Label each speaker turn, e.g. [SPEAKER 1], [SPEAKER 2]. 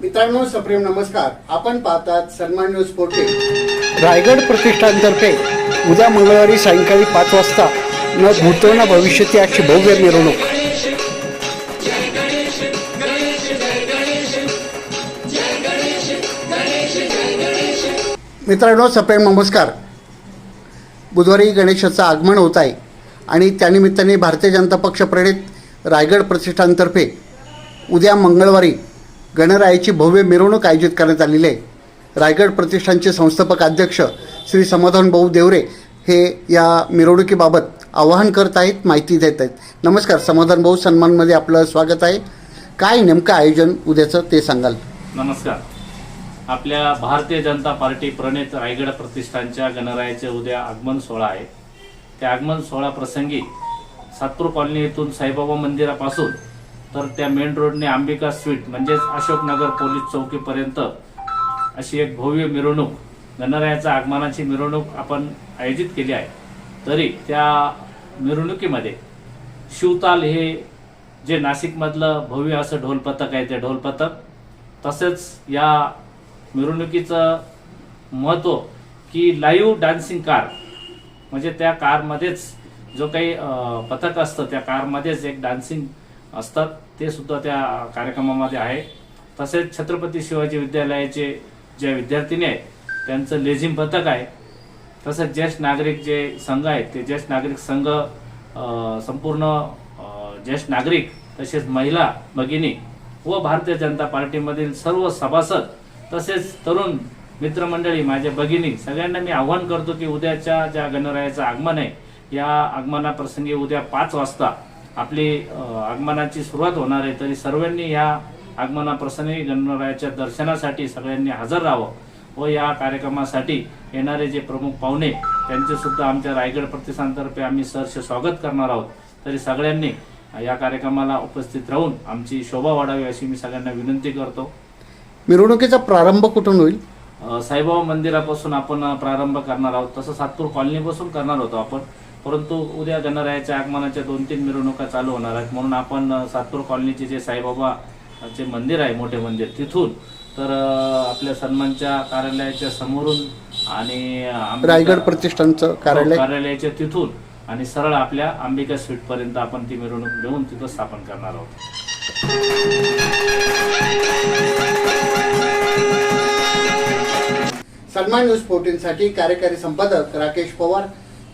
[SPEAKER 1] मित्रांनो सप्रेम नमस्कार. आपण पाहतात सन्मान न्यूज फोर्टी
[SPEAKER 2] रायगड प्रतिष्ठानतर्फे उद्या मंगळवारी सायंकाळी पाच वाजता न भूतो न भविष्यती अशी भव्य मिरवणूक.
[SPEAKER 1] मित्रांनो सप्रेम नमस्कार. बुधवारी गणेशाचं आगमन होत आहे आणि त्यानिमित्ताने भारतीय जनता पक्ष प्रणित रायगड प्रतिष्ठानतर्फे उद्या मंगळवारी गणरायाची भव्य मिरवणूक आयोजित करण्यात आलेली आहे. रायगड प्रतिष्ठानचे संस्थापक अध्यक्ष श्री समाधान भाऊ देवरे हे या मिरवणुकीबाबत आवाहन करत आहेत माहिती देत आहेत. नमस्कार समाधान भाऊ सन्मानमध्ये आपलं स्वागत आहे. काय नेमकं आयोजन उद्याचं ते सांगाल.
[SPEAKER 3] नमस्कार. आपल्या भारतीय जनता पार्टी प्रणित रायगड प्रतिष्ठानच्या गणरायाचे उद्या आगमन सोहळा आहे. त्या आगमन सोहळा प्रसंगी सातपूर कॉलनी येथून साईबाबा मंदिरापासून तर त्या मेन रोडने अंबिका स्वीट म्हणजेच अशोकनगर पोलीस चौकीपर्यंत अशी एक भव्य मिरवणूक गणरायाच्या आगमनाची मिरवणूक आपण आयोजित केली आहे. तरी त्या मिरवणुकीमध्ये शिवताल हे जे नाशिकमधलं भव्य असं ढोलपथक आहे ते ढोलपथक तसेच या मिरवणुकीचं महत्त्व की लाईव्ह डान्सिंग कार म्हणजे त्या कारमध्येच जो काही पथक असतं त्या कारमध्येच एक डान्सिंग असतात. ते सुद्धा त्या कार्यक्रमामध्ये आहे. तसेच छत्रपती शिवाजी विद्यालयाचे ज्या विद्यार्थिनी आहेत त्यांचं लेझिम पथक आहे. तसेच ज्येष्ठ नागरिक जे संघ आहेत ते ज्येष्ठ नागरिक संघ संपूर्ण ज्येष्ठ नागरिक तसेच महिला भगिनी व भारतीय जनता पार्टीमधील सर्व सभासद तसेच तरुण मित्रमंडळी माझ्या भगिनी सगळ्यांना मी आव्हान करतो की उद्याच्या ज्या गणरायाचं आगमन आहे या आगमनाप्रसंगी उद्या पाच वाजता आपली आगमनाची सुरुवात होणार आहे तरी सर्वांनी या आगमनाप्रसंगी गणरायाच्या दर्शनासाठी सगळ्यांनी हजर राहावं व या कार्यक्रमासाठी येणारे जे प्रमुख पाहुणे त्यांचे सुद्धा आमच्या रायगड प्रतिष्ठानतर्फे आम्ही सहर्ष स्वागत करणार आहोत. तरी सगळ्यांनी या कार्यक्रमाला उपस्थित राहून आमची शोभा वाढावी अशी मी सगळ्यांना विनंती करतो.
[SPEAKER 1] मिरवणुकीचा प्रारंभ कुठून होईल?
[SPEAKER 3] साईबाबा मंदिरापासून आपण प्रारंभ करणार आहोत. तसं सातपूर कॉलनीपासून करणार होतो आपण. परंतु उद्या गणरायाच्या आगमनाच्या दोन तीन मिरवणुका चालू होणार आहेत. म्हणून आपण सातपूर कॉलनीचे जे साईबाबाचे मंदिर आहे मोठे मंदिर तिथून तर आपल्या सन्मानच्या कार्यालयाच्या समोरून आणि
[SPEAKER 1] रायगड प्रतिष्ठानचं कार्यालय.
[SPEAKER 3] कार्यालयाच्या तिथून आणि सरळ आपल्या अंबिका स्वीट पर्यंत आपण ती मिरवणूक घेऊन तिथं स्थापन करणार आहोत.
[SPEAKER 1] सन्मान न्यूज फोर्टीनसाठी कार्यकारी संपादक राकेश पवार